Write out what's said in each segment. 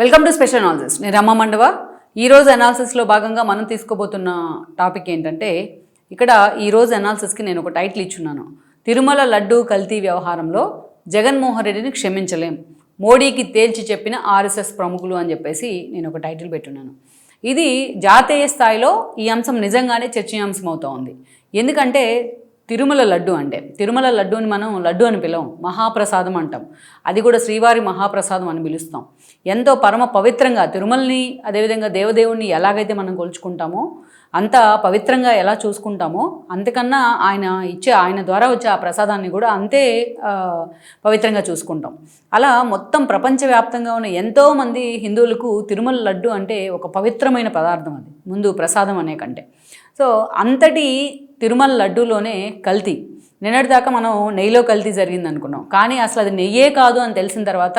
Welcome to special analysis నేను రమ్మ మండవ. ఈరోజు అనాలిసిస్లో భాగంగా మనం తీసుకోబోతున్న టాపిక్ ఏంటంటే ఇక్కడ ఈరోజు అనాలిసిస్కి నేను ఒక టైటిల్ ఇచ్చున్నాను. తిరుమల లడ్డు కల్తీ వ్యవహారంలో జగన్మోహన్ రెడ్డిని క్షమించలేం. మోడీకి తేల్చి చెప్పిన ఆర్ఎస్ఎస్ ప్రముఖులు అని చెప్పేసి నేను ఒక టైటిల్ పెట్టున్నాను. ఇది జాతీయ స్థాయిలో ఈ అంశం నిజంగానే చర్చనీయాంశం అవుతూ ఉంది. ఎందుకంటే తిరుమల లడ్డు అంటే తిరుమల లడ్డూని మనం లడ్డు అని పిలవం మహాప్రసాదం అంటాం. అది కూడా శ్రీవారి మహాప్రసాదం అని పిలుస్తాం. ఎంతో పరమ పవిత్రంగా తిరుమలని అదేవిధంగా దేవదేవుణ్ణి ఎలాగైతే మనం కొలుచుకుంటామో అంత పవిత్రంగా ఎలా చూసుకుంటామో అంతకన్నా ఆయన ఇచ్చే ఆయన ద్వారా వచ్చే ఆ ప్రసాదాన్ని కూడా అంతే పవిత్రంగా చూసుకుంటాం. అలా మొత్తం ప్రపంచవ్యాప్తంగా ఉన్న ఎంతోమంది హిందువులకు తిరుమల లడ్డు అంటే ఒక పవిత్రమైన పదార్థం అది. ముందు ప్రసాదం అనే కంటే. సో అంతటి తిరుమల లడ్డూలోనే కల్తీ. నిన్నటిదాకా మనం నెయ్యిలో కల్తీ జరిగింది అనుకున్నాం కానీ అసలు అది నెయ్యే కాదు అని తెలిసిన తర్వాత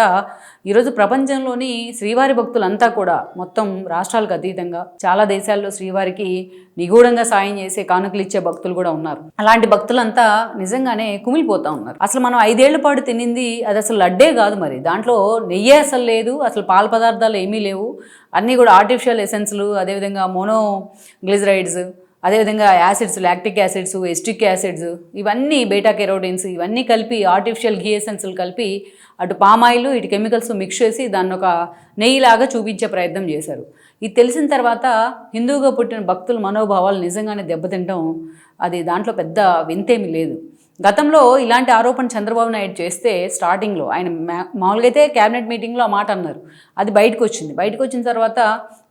ఈరోజు ప్రపంచంలోని శ్రీవారి భక్తులంతా కూడా మొత్తం రాష్ట్రాలకు అతీతంగా చాలా దేశాల్లో శ్రీవారికి నిగూఢంగా సాయం చేసే కానుకలు ఇచ్చే భక్తులు కూడా ఉన్నారు. అలాంటి భక్తులంతా నిజంగానే కుమిలిపోతా ఉన్నారు. అసలు మనం ఐదేళ్ళ పాటు తినింది అది అసలు లడ్డే కాదు మరి. దాంట్లో నెయ్యే అసలు లేదు అసలు పాల పదార్థాలు ఏమీ లేవు. అన్నీ కూడా ఆర్టిఫిషియల్ ఎసెన్స్లు అదేవిధంగా మోనో గ్లిజరైడ్స్ అదేవిధంగా acids lactic acids acetic acids ఇవన్నీ బీటా కెరోటిన్స్ ఇవన్నీ కలిపి ఆర్టిఫిషియల్ ఘీ కలిపి అటు పామాయిల్ ఇటు కెమికల్స్ మిక్స్ చేసి దాన్ని ఒక నెయ్యిలాగా చూపించే ప్రయత్నం చేశారు. ఇది తెలిసిన తర్వాత హిందువుగా పుట్టిన భక్తుల మనోభావాలు నిజంగానే దెబ్బతింటాం. అది దాంట్లో పెద్ద వింతేమీ లేదు. గతంలో ఇలాంటి ఆరోపణ చంద్రబాబు నాయుడు చేస్తే స్టార్టింగ్లో ఆయన మామూలుగా అయితే క్యాబినెట్ మీటింగ్లో ఆ మాట అన్నారు. అది బయటకు వచ్చింది బయటకు వచ్చిన తర్వాత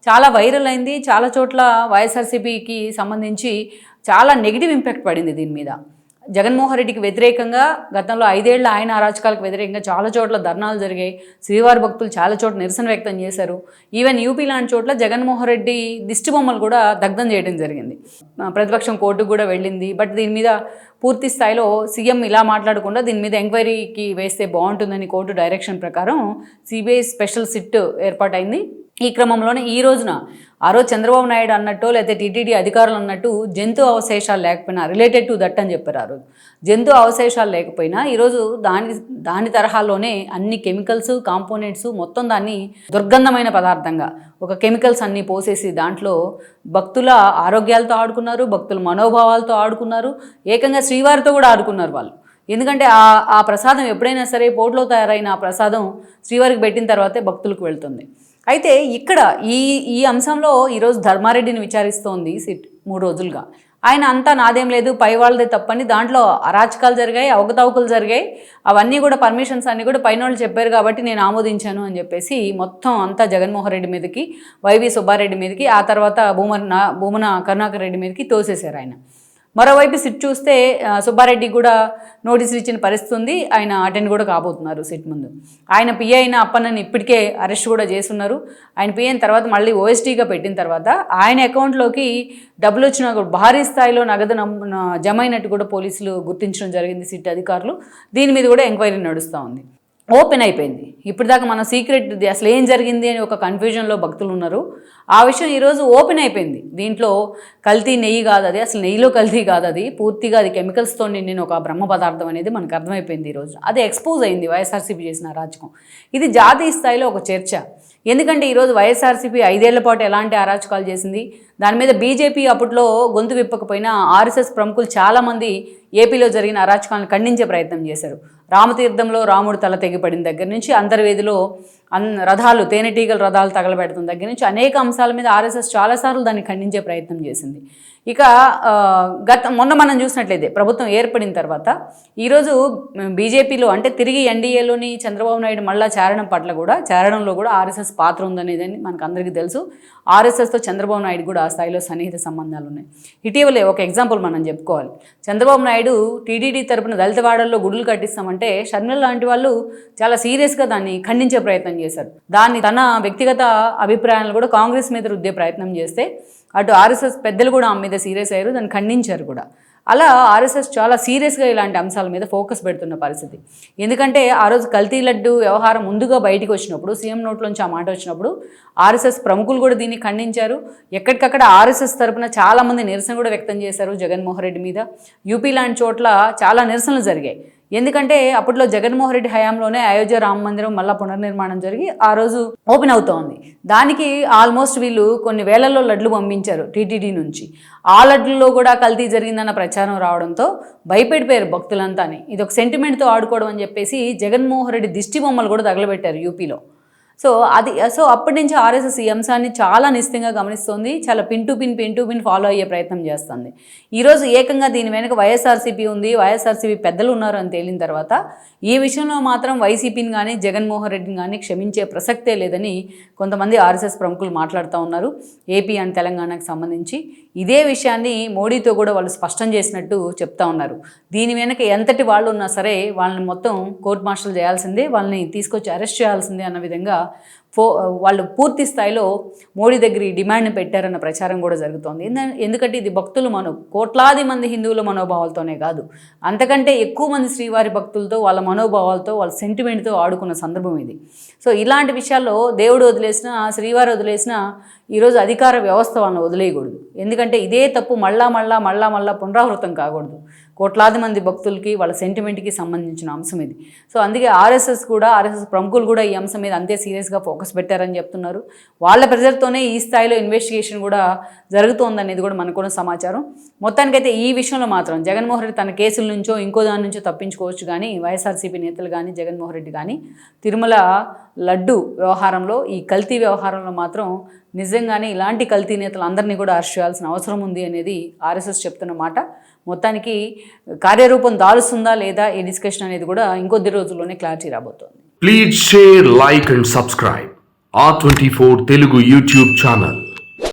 చాలా వైరల్ అయింది. చాలా చోట్ల వైఎస్ఆర్సీపీకి సంబంధించి చాలా నెగిటివ్ ఇంపాక్ట్ పడింది దీని మీద. జగన్మోహన్ రెడ్డికి వ్యతిరేకంగా గతంలో ఐదేళ్ళ ఆయన అరాచకాలకు వ్యతిరేకంగా చాలా చోట్ల ధర్నాలు జరిగాయి. శ్రీవారి భక్తులు చాలా చోట్ల నిరసన వ్యక్తం చేశారు. ఈవెన్ యూపీ లాంటి చోట్ల జగన్మోహన్ రెడ్డి దిష్టి బొమ్మలు కూడా దగ్ధం చేయడం జరిగింది. ప్రతిపక్షం కోర్టుకు కూడా వెళ్ళింది. బట్ దీని మీద పూర్తి స్థాయిలో సీఎం ఇలా మాట్లాడకుండా దీని మీద ఎంక్వైరీకి వేస్తే బాగుంటుందని కోర్టు డైరెక్షన్ ప్రకారం సిబిఐ స్పెషల్ సిట్ ఏర్పాటైంది. ఈ క్రమంలోనే ఈ రోజున ఆ రోజు చంద్రబాబు నాయుడు అన్నట్టు లేకపోతే టీటీడీ అధికారులు అన్నట్టు జంతు అవశేషాలు లేకపోయినా రిలేటెడ్ టు దట్ అని చెప్పారు ఆ రోజు. జంతు అవశేషాలు లేకపోయినా ఈరోజు దాని దాని తరహాలోనే అన్ని కెమికల్స్ కాంపోనెంట్స్ మొత్తం దాన్ని దుర్గంధమైన పదార్థంగా ఒక కెమికల్స్ అన్నీ పోసేసి దాంట్లో భక్తుల ఆరోగ్యాలతో ఆడుకున్నారు భక్తుల మనోభావాలతో ఆడుకున్నారు ఏకంగా శ్రీవారితో కూడా ఆడుకున్నారు వాళ్ళు. ఎందుకంటే ఆ ఆ ప్రసాదం ఎప్పుడైనా సరే పోట్లో తయారైన ఆ ప్రసాదం శ్రీవారికి పెట్టిన తర్వాతే భక్తులకు వెళ్తుంది. అయితే ఇక్కడ ఈ ఈ అంశంలో ఈరోజు ధర్మారెడ్డిని విచారిస్తోంది సిట్ మూడు రోజులుగా. ఆయన అంతా నాదేం లేదు పై వాళ్ళదే తప్పని దాంట్లో అరాచకాలు జరిగాయి అవకతవకలు జరిగాయి. అవన్నీ కూడా పర్మిషన్స్ అన్నీ కూడా పైన వాళ్ళు చెప్పారు కాబట్టి నేను ఆమోదించాను అని చెప్పేసి మొత్తం అంతా జగన్మోహన్ రెడ్డి మీదకి వైవి సుబ్బారెడ్డి మీదకి ఆ తర్వాత భూమన భూమన కరుణాకర్ రెడ్డి మీదకి తోసేశారు ఆయన. మరోవైపు సిట్ చూస్తే సుబ్బారెడ్డి కూడా నోటీసులు ఇచ్చిన పరిస్థితి ఉంది. ఆయన అటెండ్ కూడా కాబోతున్నారు సిట్ ముందు. ఆయన పిఏ అయిన అప్పన్నని ఇప్పటికే అరెస్ట్ కూడా చేస్తున్నారు. ఆయన పిఏ అయిన తర్వాత మళ్ళీ ఓఎస్టీగా పెట్టిన తర్వాత ఆయన అకౌంట్లోకి డబ్బులు వచ్చిన కూడా భారీ స్థాయిలో నగదు జమ అయినట్టు కూడా పోలీసులు గుర్తించడం జరిగింది సిట్ అధికారులు. దీని మీద కూడా ఎంక్వైరీ నడుస్తూ ఉంది. ఓపెన్ అయిపోయింది. ఇప్పటిదాకా మన సీక్రెట్ అసలు ఏం జరిగింది అని ఒక కన్ఫ్యూజన్లో భక్తులు ఉన్నారు. ఆ విషయం ఈరోజు ఓపెన్ అయిపోయింది. దీంట్లో కల్తీ నెయ్యి కాదు అది అసలు నెయ్యిలో కల్తీ కాదు అది. పూర్తిగా అది కెమికల్స్తో నిండిన ఒక బ్రహ్మ పదార్థం అనేది మనకు అర్థమైపోయింది ఈరోజు. అది ఎక్స్పోజ్ అయింది వైఎస్ఆర్సీపీ చేసిన అరాచకం. ఇది జాతీయ స్థాయిలో ఒక చర్చ. ఎందుకంటే ఈరోజు వైఎస్ఆర్సీపీ ఐదేళ్ళ పాటు ఎలాంటి అరాచకాలు చేసింది? దాని మీద బీజేపీ అప్పట్లో గొంతు విప్పకపోయినా ఆర్ఎస్ఎస్ ప్రముఖులు చాలామంది ఏపీలో జరిగిన అరాచకాలను ఖండించే ప్రయత్నం చేశారు. రామతీర్థంలో రాముడు తల తెగిపడిన దగ్గర నుంచి అంతర్వేదిలో అన్ రథాలు తేనెటీగల రథాలు తగలబెడతాం. దగ్గర నుంచి అనేక అంశాల మీద ఆర్ఎస్ఎస్ చాలాసార్లు దాన్ని ఖండించే ప్రయత్నం చేసింది. ఇక గత మొన్న మనం చూసినట్లయితే ప్రభుత్వం ఏర్పడిన తర్వాత ఈరోజు బీజేపీలో అంటే తిరిగి ఎన్డీఏలోని చంద్రబాబు నాయుడు మళ్ళా చేరడం పట్ల కూడా చేరడంలో కూడా ఆర్ఎస్ఎస్ పాత్ర ఉందనేది మనకు అందరికీ తెలుసు. ఆర్ఎస్ఎస్తో చంద్రబాబు నాయుడు కూడా ఆ స్థాయిలో సన్నిహిత సంబంధాలు ఉన్నాయి. ఇటీవలే ఒక ఎగ్జాంపుల్ మనం చెప్పుకోవాలి. చంద్రబాబు నాయుడు టీడీడీ తరపున దళితవాడల్లో గుడులు కట్టిస్తామంటే షర్మిల లాంటి వాళ్ళు చాలా సీరియస్గా దాన్ని ఖండించే ప్రయత్నం చేశారు దాన్ని తన వ్యక్తిగత అభిప్రాయాలను కూడా కాంగ్రెస్ మీద రుద్దే ప్రయత్నం చేస్తే అటు ఆర్ఎస్ఎస్ పెద్దలు కూడా ఆమె మీద సీరియస్ అయ్యారు దాన్ని ఖండించారు కూడా. అలా ఆర్ఎస్ఎస్ చాలా సీరియస్గా ఇలాంటి అంశాల మీద ఫోకస్ పెడుతున్న పరిస్థితి. ఎందుకంటే ఆ రోజు కల్తీ లడ్డు వ్యవహారం ముందుగా బయటికి వచ్చినప్పుడు సీఎం నోట్లోంచి ఆ మాట వచ్చినప్పుడు ఆర్ఎస్ఎస్ ప్రముఖులు కూడా దీన్ని ఖండించారు. ఎక్కడికక్కడ ఆర్ఎస్ఎస్ తరపున చాలామంది నిరసన కూడా వ్యక్తం చేశారు జగన్మోహన్ రెడ్డి మీద. యూపీ లాంటి చోట్ల చాలా నిరసనలు జరిగాయి. ఎందుకంటే అప్పట్లో జగన్మోహన్ రెడ్డి హయాంలోనే అయోధ్య రామ మందిరం మళ్ళా పునర్నిర్మాణం జరిగి ఆ రోజు ఓపెన్ అవుతోంది. దానికి ఆల్మోస్ట్ వీళ్ళు కొన్ని వేలలో లడ్లు పంపించారు టీటీడీ నుంచి. ఆ లడ్లలో కూడా కల్తీ జరిగిందన్న ప్రచారం రావడంతో భయపెడిపోయారు భక్తులంతాని. ఇది ఒక సెంటిమెంట్తో ఆడుకోవడం అని చెప్పేసి జగన్మోహన్ రెడ్డి దిష్టి బొమ్మలు కూడా తగలబెట్టారు యూపీలో. సో అది సో అప్పటి నుంచి ఆర్ఎస్ఎస్ ఈ అంశాన్ని చాలా నిశ్చితంగా గమనిస్తోంది. చాలా pin to pin pin to pin follow అయ్యే ప్రయత్నం చేస్తుంది. ఈరోజు ఏకంగా దీని వెనుక వైఎస్ఆర్సీపీ ఉంది. వైఎస్ఆర్సీపీ పెద్దలు ఉన్నారు అని తేలిన తర్వాత ఈ విషయంలో మాత్రం వైసీపీని కానీ జగన్మోహన్ రెడ్డిని కానీ క్షమించే ప్రసక్తే లేదని కొంతమంది ఆర్ఎస్ఎస్ ప్రముఖులు మాట్లాడుతూ ఉన్నారు. ఏపీ అండ్ తెలంగాణకు సంబంధించి ఇదే విషయాన్ని మోడీతో కూడా వాళ్ళు స్పష్టం చేసినట్టు చెప్తా ఉన్నారు. దీని వెనక ఎంతటి వాళ్ళు ఉన్నా సరే వాళ్ళని మొత్తం కోర్టు మార్షల్ చేయాల్సిందే వాళ్ళని తీసుకొచ్చి అరెస్ట్ చేయాల్సిందే అన్న విధంగా ఫో వాళ్ళు పూర్తి స్థాయిలో మోడీ దగ్గర ఈ డిమాండ్ని పెట్టారన్న ప్రచారం కూడా జరుగుతోంది. ఎందుకంటే ఇది భక్తులు మనో కోట్లాది మంది హిందువుల మనోభావాలతోనే కాదు. అంతకంటే ఎక్కువ మంది శ్రీవారి భక్తులతో వాళ్ళ మనోభావాలతో వాళ్ళ సెంటిమెంట్తో ఆడుకున్న సందర్భం ఇది. సో ఇలాంటి విషయాల్లో దేవుడు వదిలేసిన శ్రీవారు వదిలేసిన ఈరోజు అధికార వ్యవస్థ వాళ్ళని వదిలేయకూడదు. ఎందుకంటే ఇదే తప్పు మళ్ళా మళ్ళా మళ్ళా మళ్ళా పునరావృతం కాకూడదు. కోట్లాది మంది భక్తులకి వాళ్ళ సెంటిమెంట్కి సంబంధించిన అంశం ఇది. సో అందుకే ఆర్ఎస్ఎస్ కూడా ఆర్ఎస్ఎస్ ప్రముఖులు కూడా ఈ అంశం మీద అంతే సీరియస్గా ఫోకస్ పెట్టారని చెప్తున్నారు. వాళ్ళ ప్రెజర్తోనే ఈ స్థాయిలో ఇన్వెస్టిగేషన్ కూడా జరుగుతోందనేది కూడా మనకున్న సమాచారం. మొత్తానికైతే ఈ విషయంలో మాత్రం జగన్మోహన్ రెడ్డి తన కేసుల నుంచో ఇంకో దాని నుంచో తప్పించుకోవచ్చు కానీ వైఎస్ఆర్సీపీ నేతలు కానీ జగన్మోహన్ రెడ్డి కానీ తిరుమల లడ్డు వ్యవహారంలో ఈ కల్తీ వ్యవహారంలో మాత్రం నిజంగానే ఇలాంటి కల్తీ నేతలు అందరినీ కూడా అరెస్ట్ చేయాల్సిన అవసరం ఉంది అనేది ఆర్ఎస్ఎస్ చెప్తున్న మాట. మొత్తానికి కార్యరూపం దాలుస్తుందా లేదా ఈ డిస్కషన్ అనేది కూడా ఇంకొద్ది రోజుల్లోనే క్లారిటీ రాబోతోంది. Please share like and subscribe ఆ twenty four Telugu YouTube channel